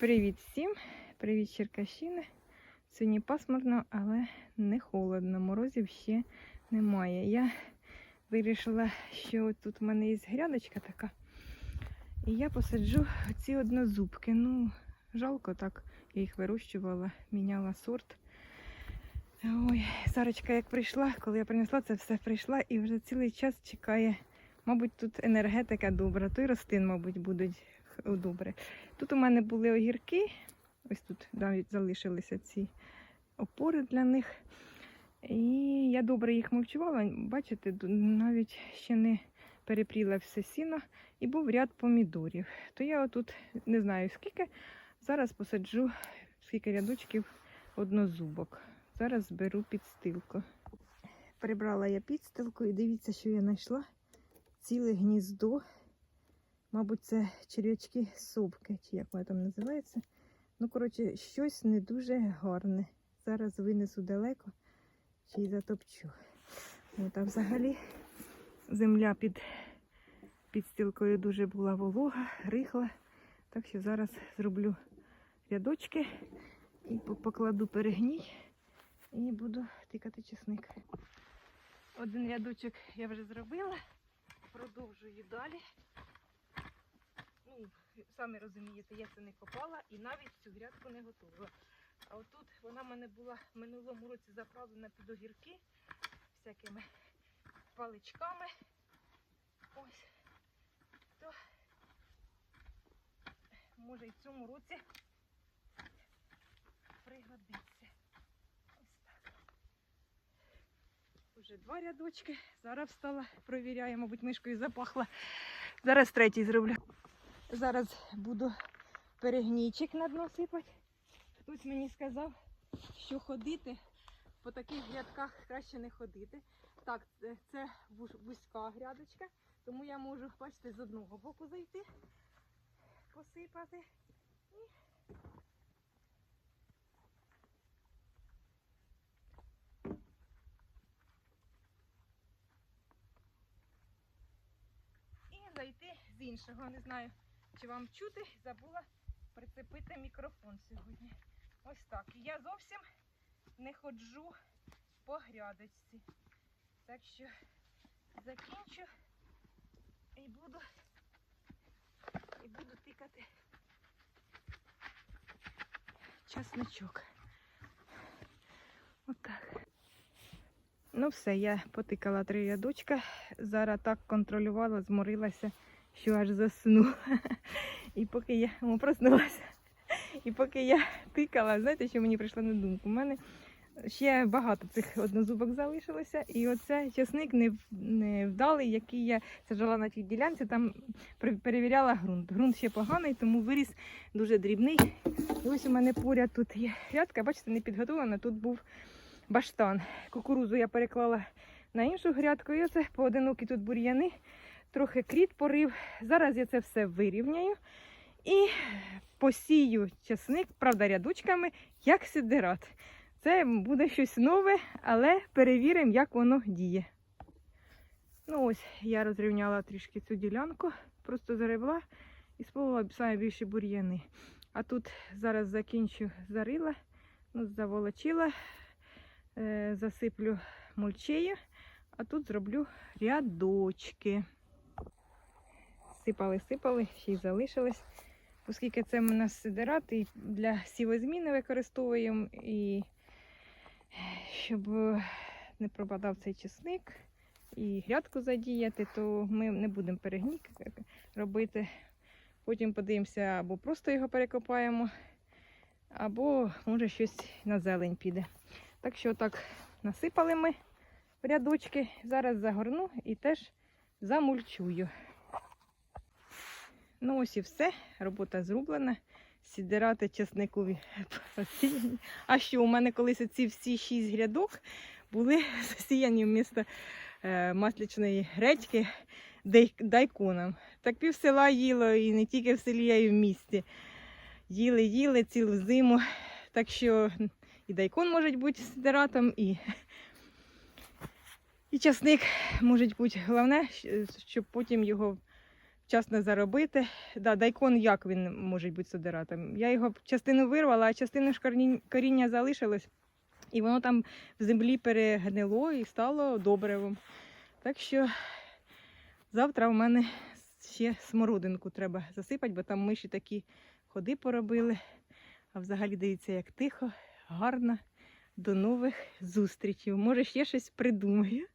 Привіт всім! Привіт, Черкащини. Сьогодні пасмурно, але не холодно. Морозів ще немає. Я вирішила, що тут в мене є грядочка така. І я посаджу ці однозубки. Ну, жалко так. Я їх вирощувала, міняла сорт. Ой, Сарочка як прийшла, коли я принесла це все, прийшла і вже цілий час чекає. Мабуть, тут енергетика добра, то й ростин, мабуть, будуть добре. Тут у мене були огірки, ось тут навіть залишилися ці опори для них. І я добре їх мовчувала. Бачите, навіть ще не перепріла все сіно і був ряд помідорів. То я отут не знаю скільки. Зараз посаджу скільки рядочків однозубок. Зараз зберу підстилку. Прибрала я підстилку і дивіться, що я знайшла. Ціле гніздо. Мабуть, це черв'ячки сопки, чи як воно там називається. Ну, коротше, щось не дуже гарне. Зараз винесу далеко чи й затопчу. От, а взагалі земля під, під стілкою дуже була волога, рихла. Так що зараз зроблю рядочки і покладу перегній і буду тикати чесник. Один рядочок я вже зробила, продовжую далі. Ну, самі розумієте, я це не копала і навіть цю грядку не готувала. А отут вона в мене була в минулому році заправлена під огірки всякими паличками. Ось. То може і в цьому році пригодиться. Ось так. Уже два рядочки. Зараз встала, провіряю, мабуть, мишкою запахла. Зараз третій зроблю. Зараз буду перегнійчик на дно сипати. Хтось мені сказав, що ходити по таких грядках краще не ходити. Так, це, вузька грядочка, тому я можу, бачите, з одного боку зайти, посипати. І зайти з іншого. Не знаю, чи вам чути, забула прицепити мікрофон сьогодні. Ось так. І я зовсім не ходжу по грядочці. Так що закінчу і буду, і буду тикати часничок. Отак. Ну все, я потикала три рядочка. Зараз так контролювала, зморилася, що аж засну. І поки я о, проснулася. І поки я тикала, знаєте, що мені прийшло на думку? У мене ще багато цих однозубок залишилося. І оце часник не, не вдалий, який я саджала на тій ділянці, там перевіряла ґрунт. Ґрунт ще поганий, тому виріс дуже дрібний. І ось у мене поряд тут є грядка, бачите, не підготовлена. Тут був баштан. Кукурузу я переклала на іншу грядку. І оце поодинокі тут бур'яни, трохи кріт порив. Зараз я це все вирівняю і посію часник, правда, рядочками, як сидират. Це буде щось нове, але перевіримо, як воно діє. Ну ось я розрівняла трішки цю ділянку, просто заребла і сполила саме більше бур'яни. А тут зараз закінчу зарила, ну, заволочила, е, засиплю мульчею, а тут зроблю рядочки. Сипали, сипали, ще й залишилось. Оскільки це в нас сидират і для сівозміни використовуємо, і щоб не пропадав цей чесник і грядку задіяти, то ми не будемо перегній робити. Потім подивимося, або просто його перекопаємо, або може щось на зелень піде. Так що так насипали ми рядочки. Зараз загорну і теж замульчую. Ну ось і все. Робота зроблена. Сідирати чесникові посіяні. А що, у мене колись ці всі шість грядок були засіяні вмісто е, маслячної гречки дайконом. Так пів села їло і не тільки в селі, а й в місті. Їли, їли цілу зиму. Так що і дайкон може бути сидиратом, і, і часник може бути. Головне, щоб потім його вчасно заробити. Да, дайкон як він може бути содиратом? Я його частину вирвала, а частину ж коріння залишилось. І воно там в землі перегнило і стало добривом. Так що завтра в мене ще смородинку треба засипати, бо там миші такі ходи поробили. А взагалі дивіться, як тихо, гарно. До нових зустрічей. Може, ще щось придумаю.